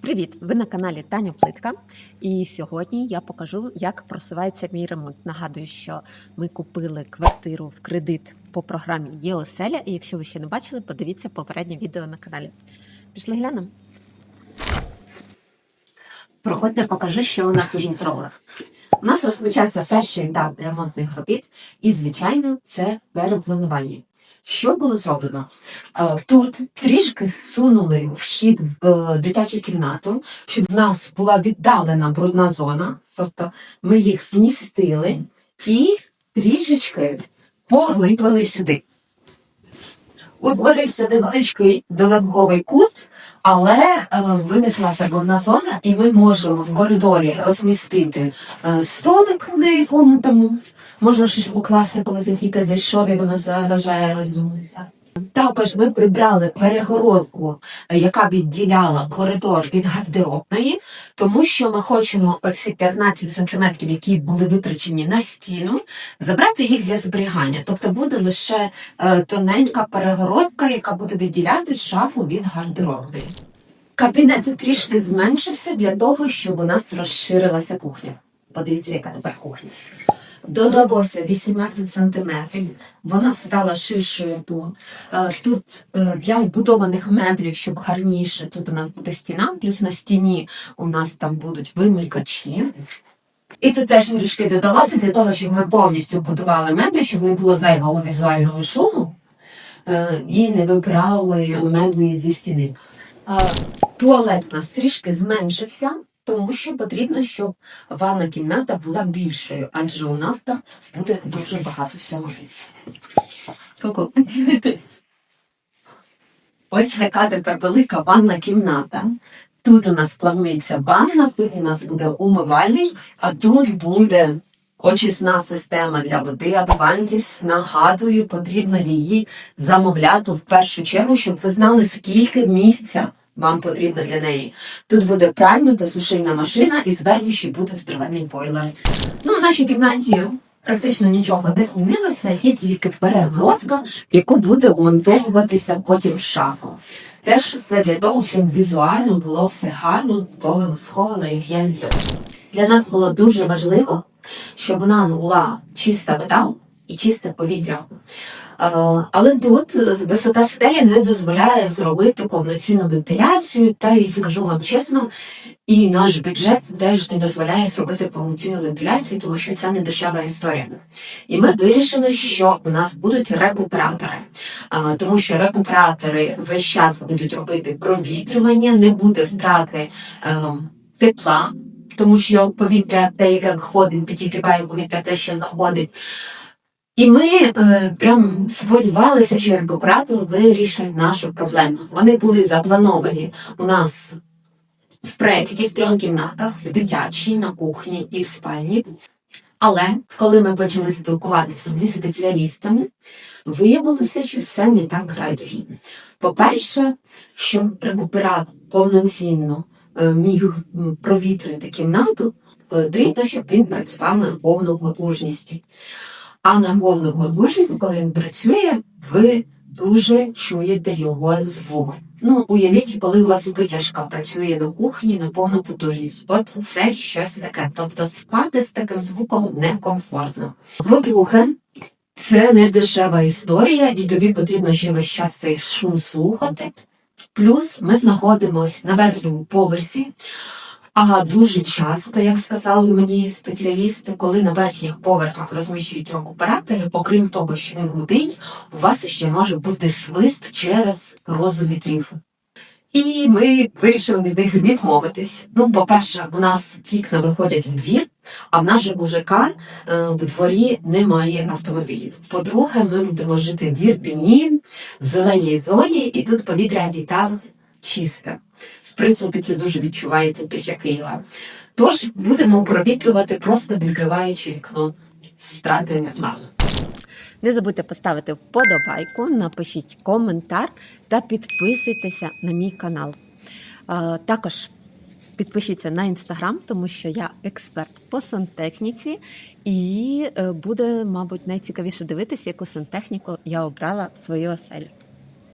Привіт! Ви на каналі Таня Плитка. І сьогодні я покажу, як просувається мій ремонт. Нагадую, що ми купили квартиру в кредит по програмі ЄОСЕЛЯ. І якщо ви ще не бачили, подивіться попереднє відео на каналі. Пішли глянемо. Проходьте, покажи, що у нас уже зроблено. У нас розпочався перший етап ремонтних робіт, і, звичайно, це перепланування. Що було зроблено? Е, Тут трішки зсунули вхід в е, дитячу кімнату, щоб в нас була віддалена брудна зона, тобто ми їх вмістили і трішечки поглибили сюди. Утворився невеличкий додатковий кут, але е, винеслася брудна зона, і ми можемо в коридорі розмістити столик, на якому там можна щось покласти, коли ти тільки зайшов, і воно заважає розумитися. Також ми прибрали перегородку, яка відділяла коридор від гардеробної, тому що ми хочемо оці 15 сантиметрів, які були витрачені на стіну, забрати їх для зберігання. Тобто буде лише е, тоненька перегородка, яка буде відділяти шафу від гардеробної. Кабінет трішки зменшився для того, щоб у нас розширилася кухня. Подивіться, яка тепер кухня. Додалося 18 сантиметрів. Вона стала ширшою тут. Е, Тут е, для вбудованих меблів, щоб гарніше, тут у нас буде стіна, плюс на стіні у нас там будуть вимикачі. І тут теж трішки додалося для того, щоб ми повністю будували меблі, щоб не було зайвого візуального шуму е, і не вибирали меблі зі стіни. Туалет у нас трішки зменшився, тому що потрібно, щоб ванна кімната була більшою, адже у нас там буде дуже багато всього. Ку-ку. Ось така тепер велика ванна кімната. Тут у нас планується ванна, тут у нас буде умивальник, а тут буде очисна система для води Адвантіс. Нагадую, потрібно її замовляти в першу чергу, щоб ви знали, скільки місця вам потрібно для неї. Тут буде пральна та сушильна машина, і зверху ще буде здоровенний бойлер. Ну, в нашій кімнаті практично нічого не змінилося, є тільки перегородка, в яку буде вмонтовуватися потім в шафу. Теж все для того, щоб візуально було все гарно, готове, сховано, як я. Для нас було дуже важливо, щоб у нас була чиста вода і чисте повітря. Е, Але тут е, висота стелі не дозволяє зробити повноцінну вентиляцію, та і скажу вам чесно, і наш бюджет теж не дозволяє зробити повноцінну вентиляцію, тому що це не дешева історія. І ми вирішили, що у нас будуть рекуператори, тому що рекуператори весь час будуть робити провітрювання, не буде втрати е, тепла, тому що повітря, те, яке входить, підігріває повітря, те, що заходить. І ми е, прям сподівалися, що рекуператор вирішить нашу проблему. Вони були заплановані у нас в проєкті в трьох кімнатах, в дитячій, на кухні і в спальні. Але коли ми почали спілкуватися зі спеціалістами, виявилося, що все не так райдужно. По-перше, щоб рекуператор повноцінно е, міг провітрити кімнату, потрібно, щоб він працював на повну потужність. А на повну потужність, коли він працює, ви дуже чуєте його звук. Ну, уявіть, коли у вас витяжка працює на кухні на повну потужність. От це щось таке. Тобто спати з таким звуком некомфортно. По-друге, це не дешева історія, і тобі потрібно ще весь час цей шум слухати. Плюс ми знаходимося на верхньому поверсі. А дуже часто, як сказали мені спеціалісти, коли на верхніх поверхах розміщують рекуператори, окрім того, що він гудить, у вас ще може бути свист через розу вітрів. І ми вирішили від них відмовитись. Ну, по-перше, у нас вікна виходять в двір, а в нас же ЖК е, в дворі немає автомобілів. По-друге, ми будемо жити в Ірпіні, в зеленій зоні, і тут повітря літав чисте. В принципі, це дуже відчувається після Києва. Тож будемо провітрювати, просто відкриваючи вікно з втратою. Не забудьте поставити вподобайку, напишіть коментар та підписуйтеся на мій канал. Е, Також підпишіться на інстаграм, тому що я експерт по сантехніці, і е, буде, мабуть, найцікавіше дивитися, яку сантехніку я обрала в свою оселю.